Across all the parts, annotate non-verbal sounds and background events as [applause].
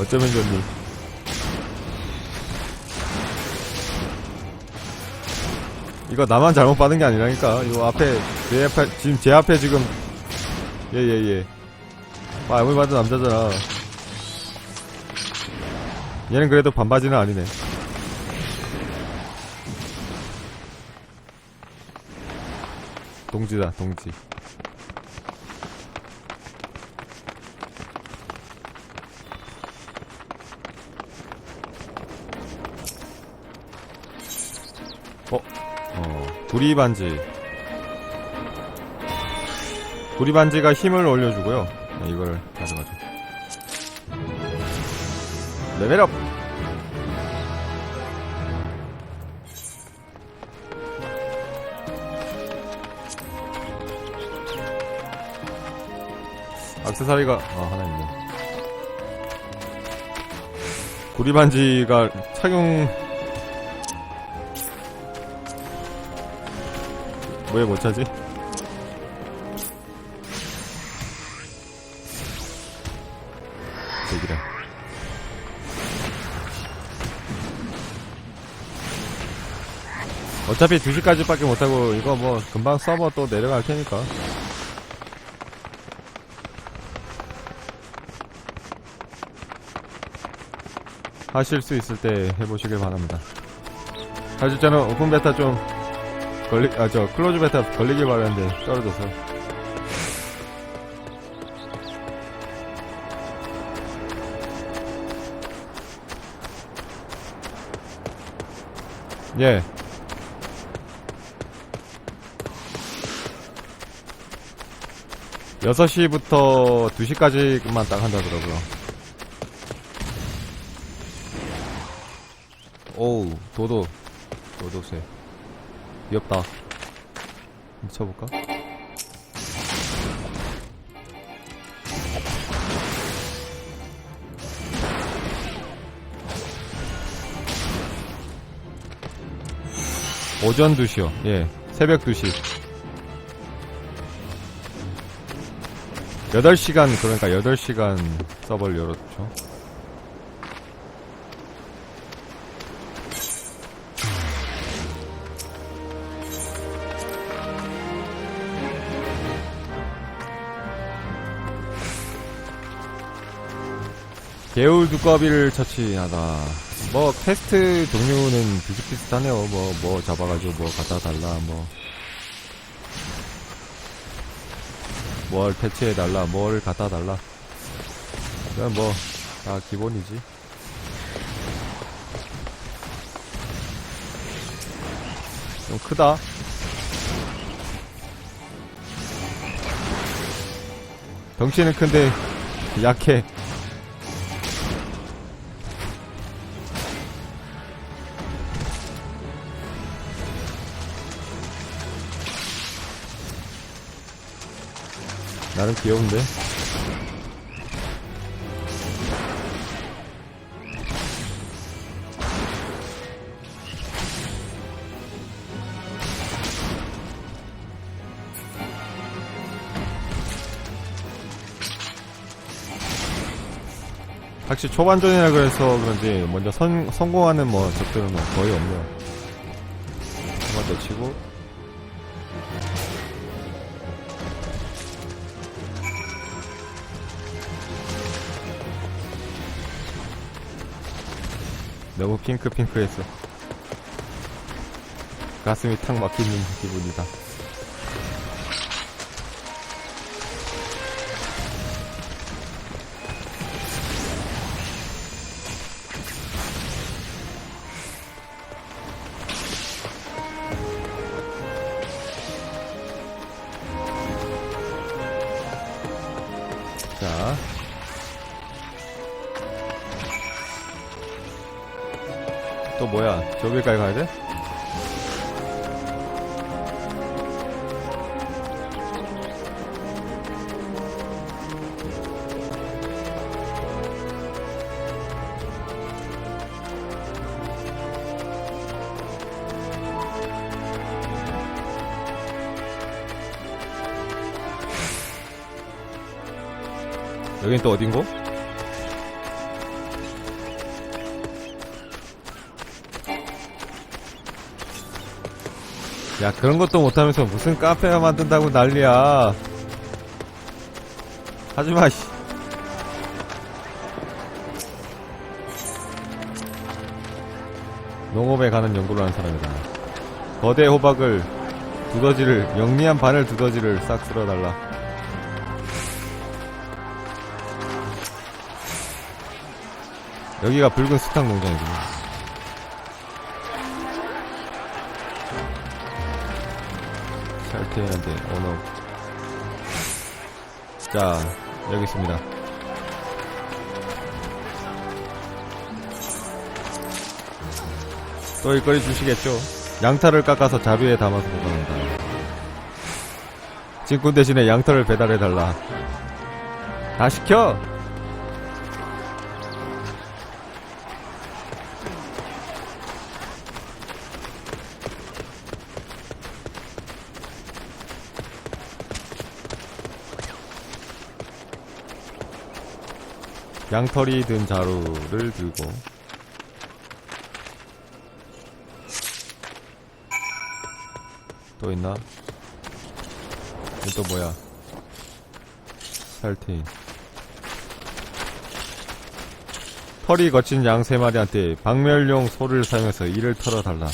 어쩌면 좋니? 이거 나만 잘못 받은 게 아니라니까. 이거 앞에, 제 앞에, 지금 제 앞에 지금, 예, 예, 예. 아, 아무리 봐도 남자잖아. 얘는 그래도 반바지는 아니네. 동지다, 동지. 구리 반지. 구리 반지가 힘을 올려주고요. 네, 이걸 가져가죠. 레벨업! 악세사리가, 아, 하나 있네. 구리 반지가 착용, 왜못 찾지? 여기다. 어차피 2시까지 밖에 못하고 이거 뭐 금방 서버 또 내려갈 테니까 하실 수 있을 때 해보시길 바랍니다 사실 저는 오픈 베타 좀 걸리, 아, 저, 클로즈 베타 걸리길 바랬는데, 떨어져서. 예. 여섯 시부터 2시까지만 딱 한다더라고요. 오우, 도도. 도도새. 귀엽다. 미쳐볼까? 오전 2시요. 예. 새벽 2시. 8시간, 그러니까 8시간 서버를 열었죠. 개울 두꺼비를 처치하다. 뭐 퀘스트 종류는 비슷비슷하네요. 뭐뭐 잡아가지고 뭐 갖다 달라 뭐. 뭘 퇴치해 달라, 뭘 갖다 달라. 그냥 뭐 다 기본이지. 좀 크다. 덩치는 큰데 약해. 나름 귀여운데? 확실히 초반전이라 그래서 그런지 먼저 선, 성공하는 뭐 적들은 뭐 거의 없네요. 한번더 치고 너무 핑크핑크했어. 가슴이 탁 막히는 기분이다. 또 뭐야? 저기까지 가야 돼? 여긴 또 어딘고? 야 그런 것도 못하면서 무슨 카페가 만든다고 난리야. 하지마 씨. 농업에 관한 연구를 하는 사람이다. 거대 호박을 두더지를 영리한 바늘 두더지를 싹 쓸어달라. 여기가 붉은 수탉 농장이구나 샬테한테 언어 자 여기 있습니다. 또 일거리 주시겠죠? 양털을 깎아서 자루에 담아서 보관한다. 진꾼 대신에 양털을 배달해달라. 다 시켜 양털이 든 자루를 들고 또 있나? 이또 뭐야? 살테인 털이 거친 양 세 마리한테 박멸용 소를 사용해서 이를 털어달라.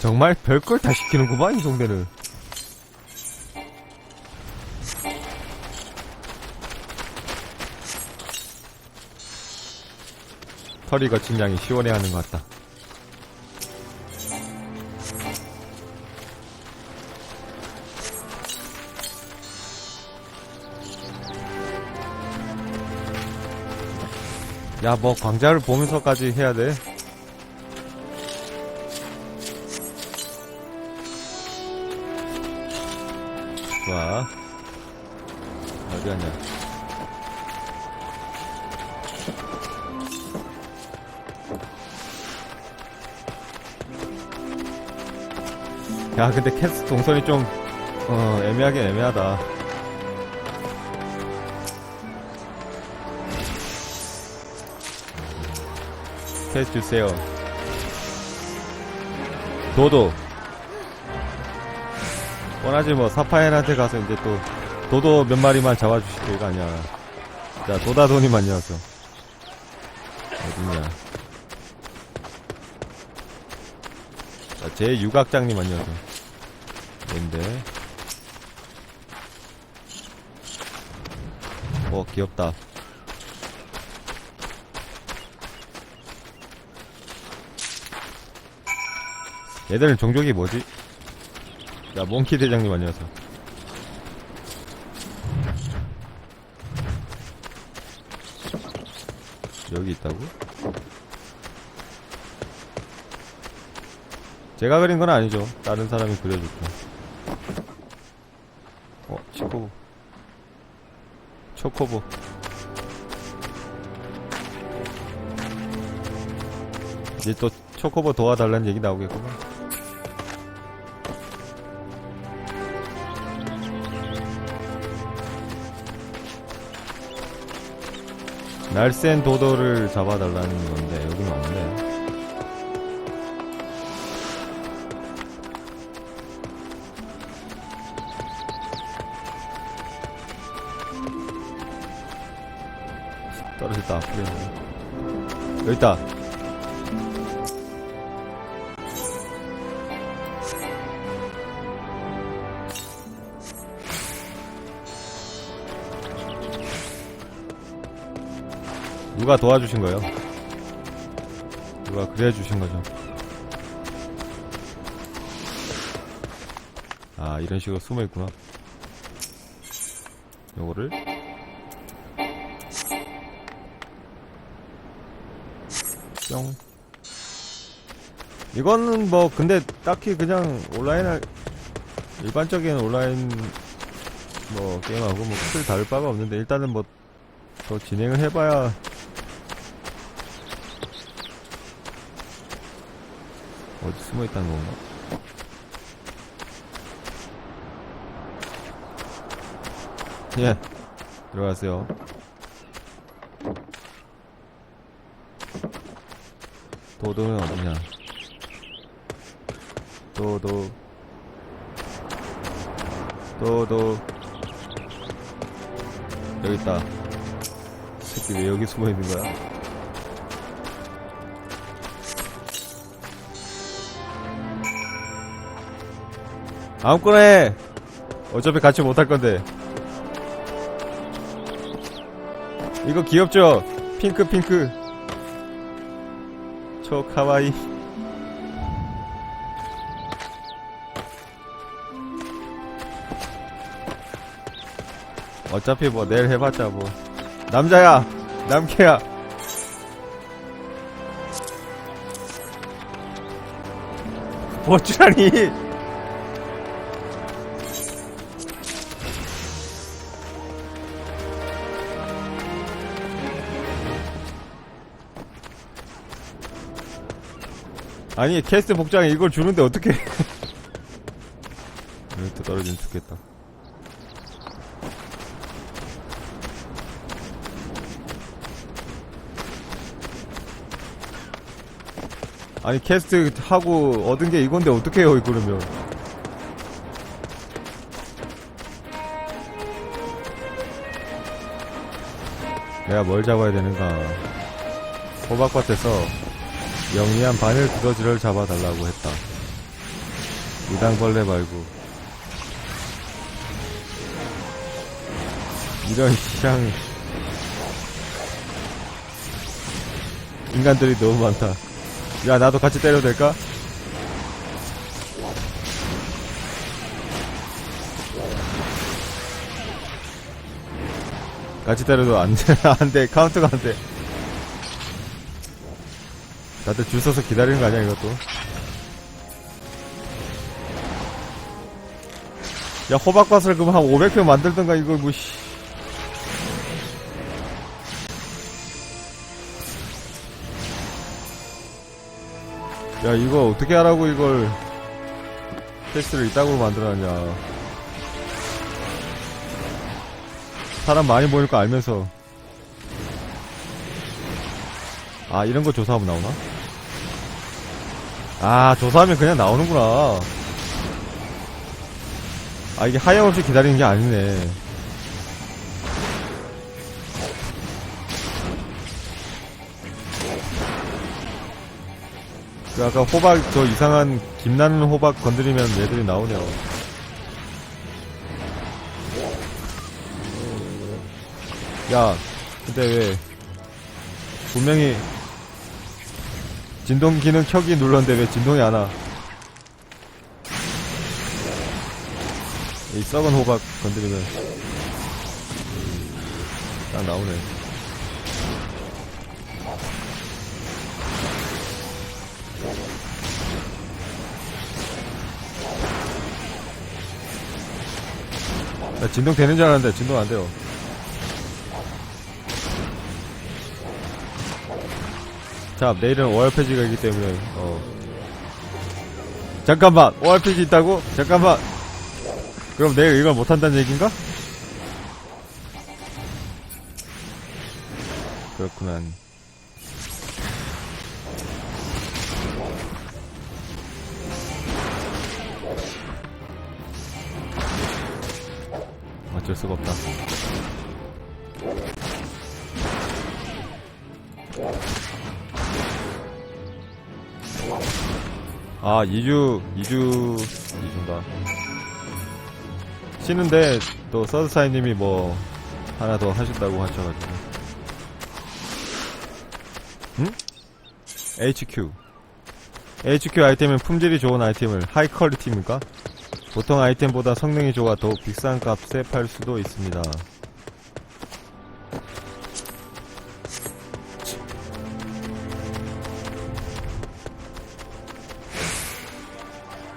정말 별걸 다 시키는구만 이 동네는. 털이 거친 양이 시원해하는 것 같다. 야, 뭐 광자를 보면서까지 해야 돼. 야, 근데 캐스 동선이 좀, 어, 애매하긴 애매하다. 해주세요. 도도. 뻔하지 뭐 사파이한테 가서 이제 또 도도 몇 마리만 잡아주실 때가 아니야. 자 도다돈이만 녀서 어딨냐. 자, 제 유각장님만 녀서 뭔데? 어 귀엽다. 얘들은 종족이 뭐지? 야, 몽키 대장님 안녕하세요. 여기 있다고? 제가 그린 건 아니죠. 다른 사람이 그려줬고. 어, 치코보. 초코보. 이제 또 초코보 도와달라는 얘기 나오겠구만. 날쌘 도도를 잡아달라는 건데 여기는 없네. 떨어졌다 아프게 여기 있다 누가 도와주신 거예요? 누가 그래 주신 거죠? 아 이런 식으로 숨어 있구나. 요거를 뿅. 이거는 뭐 근데 딱히 그냥 온라인 할 일반적인 온라인 뭐 게임하고 뭐 크게 다를 바가 없는데 일단은 뭐 더 진행을 해봐야 어디 숨어 있다는 건가? 예, 들어가세요. 도도는 어디냐? 도도, 또, 또. 여기 있다. 새끼 왜 여기 숨어 있는 거야? 아무거나 해! 어차피 같이 못할 건데. 이거 귀엽죠? 핑크, 핑크. 초, 카와이. 어차피 뭐 내일 해봤자 뭐. 남자야 남캐야. 어쩌라니 아니 캐스트 복장에 이걸 주는데 어떻게? [laughs] 여기 또 떨어지면 죽겠다. 아니 캐스트 하고 얻은 게 이건데 어떻게 해요 그러면 내가 뭘 잡아야 되는가? 호박밭에서 영리한 바늘 두더지를 잡아달라고 했다. 무당벌레 말고. 이런 시향 인간들이 너무 많다. 야 나도 같이 때려도 될까? 같이 때려도 안 돼 [laughs] 안 돼. 카운트가 안 돼 다들 줄 서서 기다리는 거 아니야 이것도 야 호박밭을 그럼 한 500표 만들던가 이걸 뭐 씨. 야 이거 어떻게 하라고 이걸 테스트를 이따구로 만들어놨냐 사람 많이 모일 거 알면서 아 이런 거 조사하면 나오나? 아 조사하면 그냥 나오는구나 아 이게 하염없이 기다리는 게 아니네 그 아까 호박 저 이상한 김나는 호박 건드리면 얘들이 나오네요. 야, 근데 왜 분명히 진동 기능 켜기 눌렀는데 왜 진동이 안 와? 이 썩은 호박 건드리면 딱 나오네. 나 진동 되는 줄 알았는데 진동 안 돼요. 자, 내일은 ORPG가 있기 때문에, 어. 잠깐만! ORPG 있다고? 잠깐만! 그럼 내일 이걸 못한다는 얘기인가? 그렇구만. 어쩔 수가 없다. 아, 2주, 2주, 2주인가. 쉬는데, 또, 서드사이님이 뭐, 하나 더 하신다고 하셔가지고. 응? HQ. HQ 아이템은 품질이 좋은 아이템을 하이 퀄리티입니까? 보통 아이템보다 성능이 좋아 더욱 비싼 값에 팔 수도 있습니다.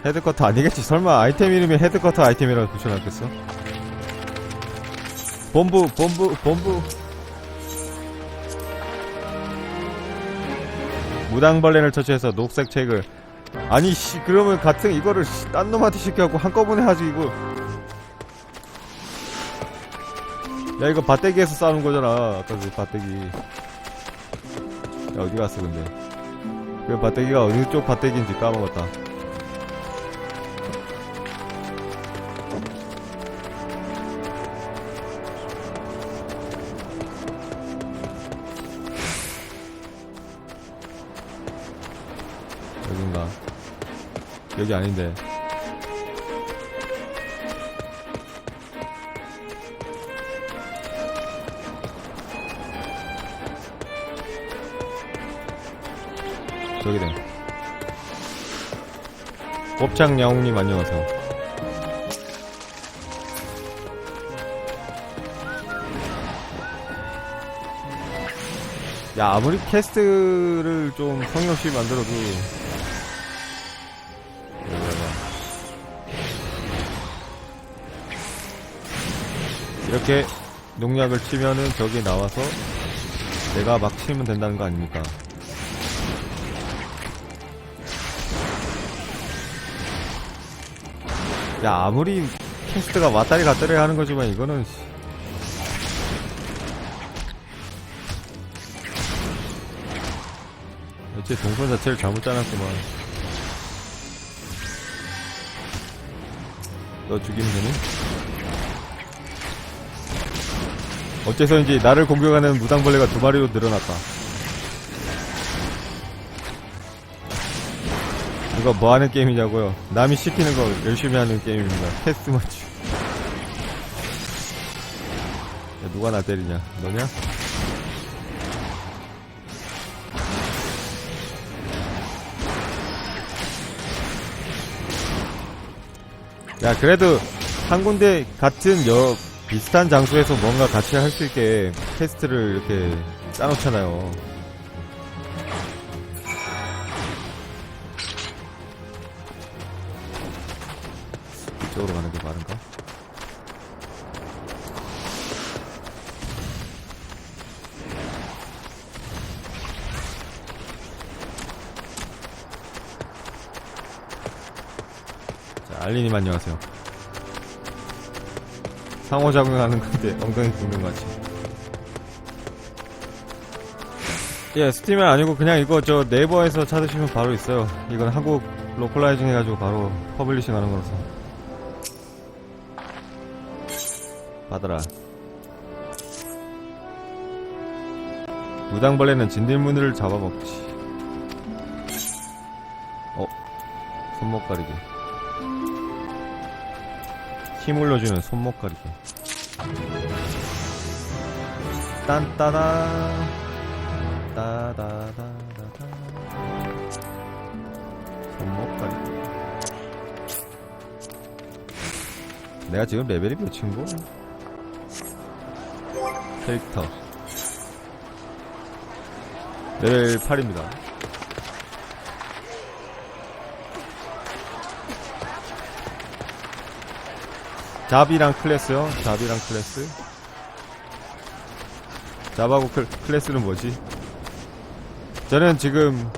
헤드커터 아니겠지? 설마 아이템 이름이 헤드커터 아이템이라고 붙여놨겠어? 본부, 본부, 본부. 무당벌레를 처치해서 녹색 책을 아니 씨 그러면 같은 이거를 씨, 딴 놈한테 시켜갖고 한꺼번에 하지 이거 야 이거 밭대기에서 싸우는 거잖아 아까 그 밭대기 야 어디 갔어 근데 그 밭대기가 어느 쪽 밭대기인지 까먹었다 여기 아닌데. 저기네. 곱창 야옹님 안녕하세요. 야 아무리 캐스트를 좀 성의 없이 만들어도 이렇게 농약을 치면은 저기 나와서 내가 막 치면 된다는 거 아닙니까? 야 아무리 캐스트가 왔다리 갔다리 하는 거지만 이거는 씨, 애초에 동선 자체를 잘못 짜놨구만 너 죽이면 되니? 어째서인지 나를 공격하는 무당벌레가 두 마리로 늘어났다. 이거 뭐 하는 게임이냐고요? 남이 시키는 거 열심히 하는 게임입니다. 테스트 맞추 야, 누가 나 때리냐? 너냐? 야 그래도 한 군데 같은 여 비슷한 장소에서 뭔가 같이 할 수 있게 테스트를 이렇게 짜놓잖아요. 이쪽으로 가는 게 빠른가? 자, 알리님 안녕하세요. 상호작용하는 건데 엉덩이 굽는 것 같이. 예, 스팀은 아니고 그냥 이거 저 네이버에서 찾으시면 바로 있어요. 이건 한국 로컬라이징 해가지고 바로 퍼블리싱 하는 거라서. 받아라. 무당벌레는 진딧물을 잡아먹지. 어, 손목 가리기. 힘 올려주는 손목 가리기. 딴따다. 따다다다다. 손목 가리기. 내가 지금 레벨이 몇 친구? 캐릭터. 레벨 8입니다. 잡이랑 클래스요? 잡이랑 클래스? 잡하고 클, 클래스는 뭐지? 저는 지금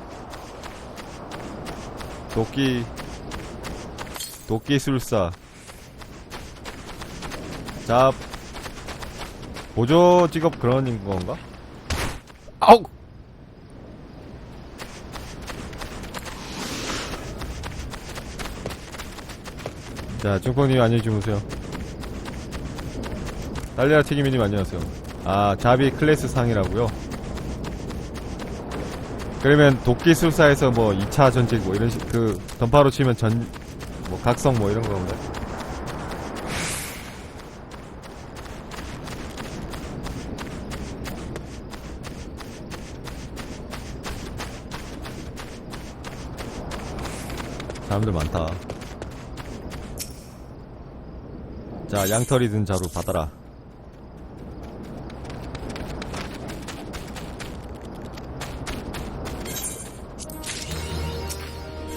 도끼 도끼 술사 잡 보조 직업 그런 건가? 아우! 자, 중포님 안녕히 주무세요. 달리아 튀김이님 안녕하세요. 아, 자비 클래스 상이라고요? 그러면 도끼 술사에서 뭐 2차 전직 뭐 이런 식, 그, 던파로 치면 전, 뭐 각성 뭐 이런 건가? 사람들 많다. 자, 양털이 든 자루 받아라.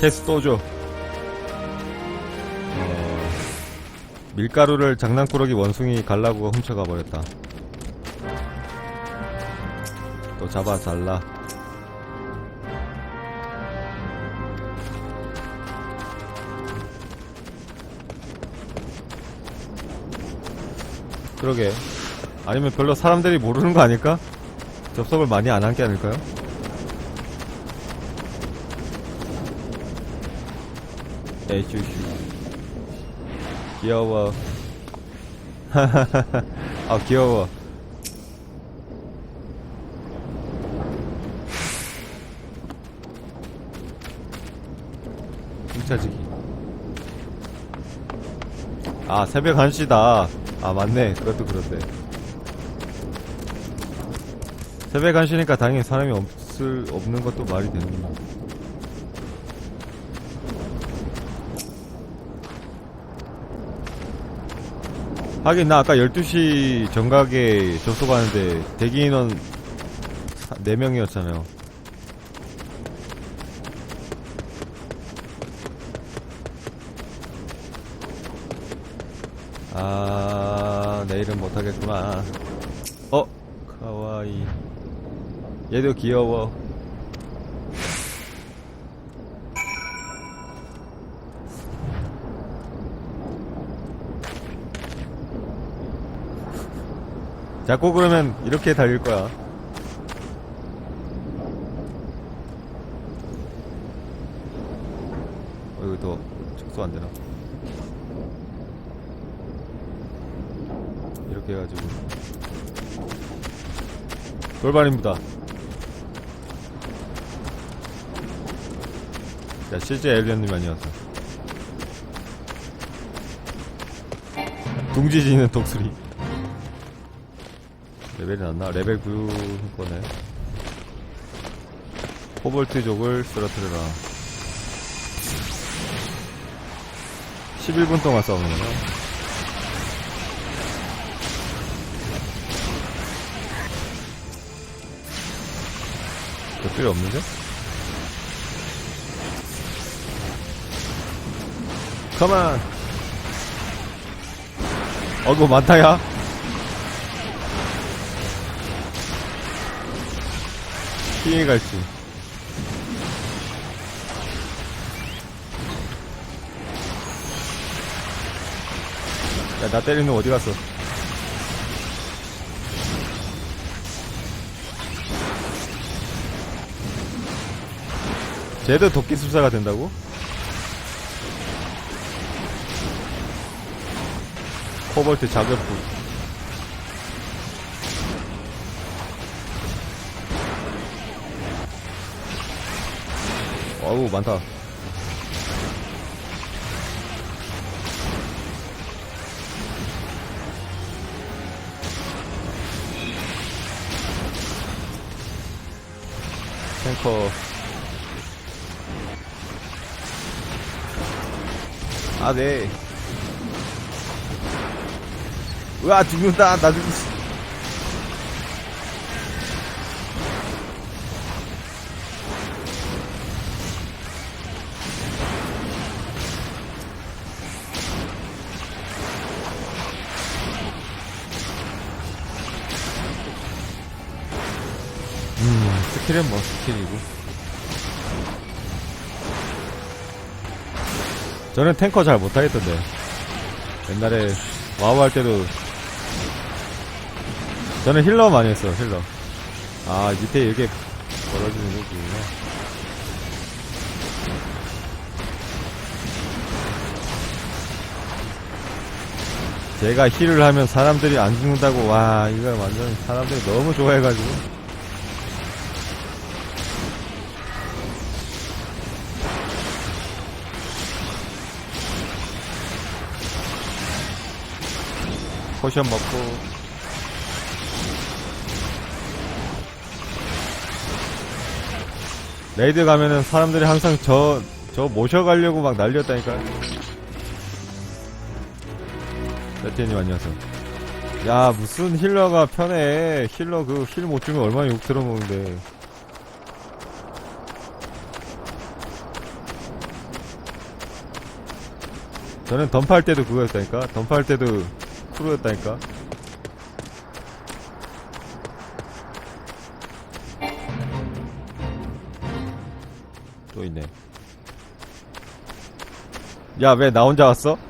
테스 또 줘. 어, 밀가루를 장난꾸러기 원숭이 갈라고 훔쳐가 버렸다. 또 잡아 잘라. 그러게. 아니면 별로 사람들이 모르는 거 아닐까? 접속을 많이 안 한 게 아닐까요? 애주슈 귀여워. [laughs] 아 귀여워. 뭉쳐지기. 아 새벽 1시다. 아 맞네. 그것도 그런데. 새벽 1시니까 당연히 사람이 없을 없는 것도 말이 되는 거 하긴, 나 아까 12시 정각에 접속하는데, 대기 인원 4명이었잖아요. 아, 내일은 못하겠구나. 어, 카와이. 얘도 귀여워. 자꾸 그러면 이렇게 달릴 거야. 어, 이거 더 축소 안 되나? 이렇게 해가지고 돌발입니다 야 실제 엘리언님 아니었어 둥지지는 독수리 레벨이 낮나? 레벨 9 거네 코볼트족을 쓰러뜨려라 11분 동안 싸우는구나 별 필요 없는데? 가만! 어구, 많다야? 피해갈지. 야, 나 때리는 놈 어디 갔어? 쟤도 도끼술사가 된다고? 코볼트 자격부 어우 많다 탱커 아, 네. 으아, 죽는다. 나 죽, 음, 스킬은 뭐 스킬이고. 저는 탱커 잘 못하겠던데. 옛날에 와우 할 때도 저는 힐러 많이 했어요, 힐러. 아, 밑에 이렇게 벌어지는 거구나. 제가 힐을 하면 사람들이 안 죽는다고, 와, 이거 완전 사람들이 너무 좋아해가지고. 포션 먹고 레이드 가면은 사람들이 항상 저, 저 모셔가려고 막 난리였다니까. 레티님 안녕하세요. 야, 무슨 힐러가 편해. 힐러 그 힐 못 주면 얼마나 욕 들어먹는데. 저는 덤프할 때도 그거였다니까. 덤프할 때도 프로였다니까. 또 있네. 야, 왜 나 혼자 왔어?